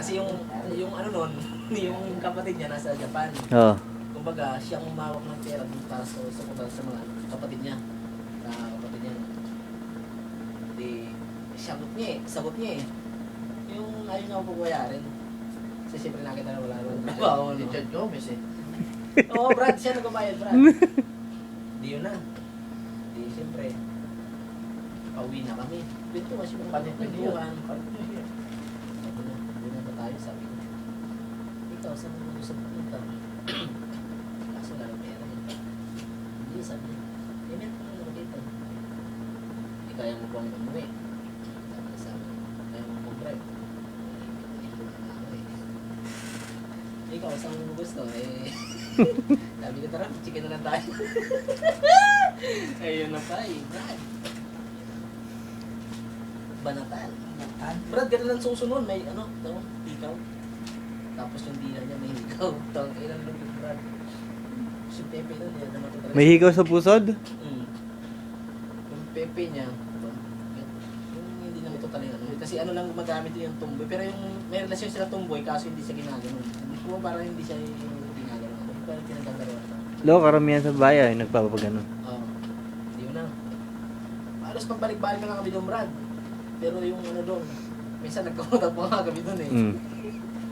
Kasi yung, yung ano nun, yung kapatid niya nasa Japan. Oo. Kumbaga, siyang umawak ng pera dun para sa, sa, sa, sa mga kapatid niya. Sa kapatid niya. Di, sagot niya eh. Sagot niya eh. Yung ayaw niya ako pagbayarin. Kasi siyempre nakita na wala naman. Trabaho, Si no? Chad Gomez eh. Oo, Brad, siya nagbabayad, Brad. Di yun na. Di, siyempre. Pauwi na kami. Dito, mas yung Palit na yun. kwentuhan. Palit na yun. Sabi na, doon na ba tayo, sabi ko. Ikaw, saan mo gusto pumunta? Kaso wala ng pera yun. Hindi, sabi niya. Eh, meron ka lang dito. Hindi kaya mo bang umuwi? Sabi niya sa akin, kaya mo ako eh. Ikaw, saan mo gusto? Eh, sabi ko, tara, chicken na lang tayo. Ayun na pa eh, Brad. Banatan. Brad, ganun ang susunod. May ano, ikaw. Tapos yung dila niya may ikaw. Tawag, ilan lang yung Brad. Si Pepe nun, yan naman talaga. May higaw sa pusod? Mm. Yung Pepe niya, yun, yung hindi naman ito talaga. Kasi ano lang gumagamit yung tumboy. Pero yung may relasyon sila tumboy, kaso hindi siya ginagano. Kung parang hindi siya yung ginagano. Hindi parang pinagkagaroon. Lo, karamihan sa bayan, nagpapagano. Oo. Hindi yun na. Halos pagbalik-balik na kami doon, Brad. Pero yung ano doon, minsan nagkakutak pa nga kami doon eh. Mm.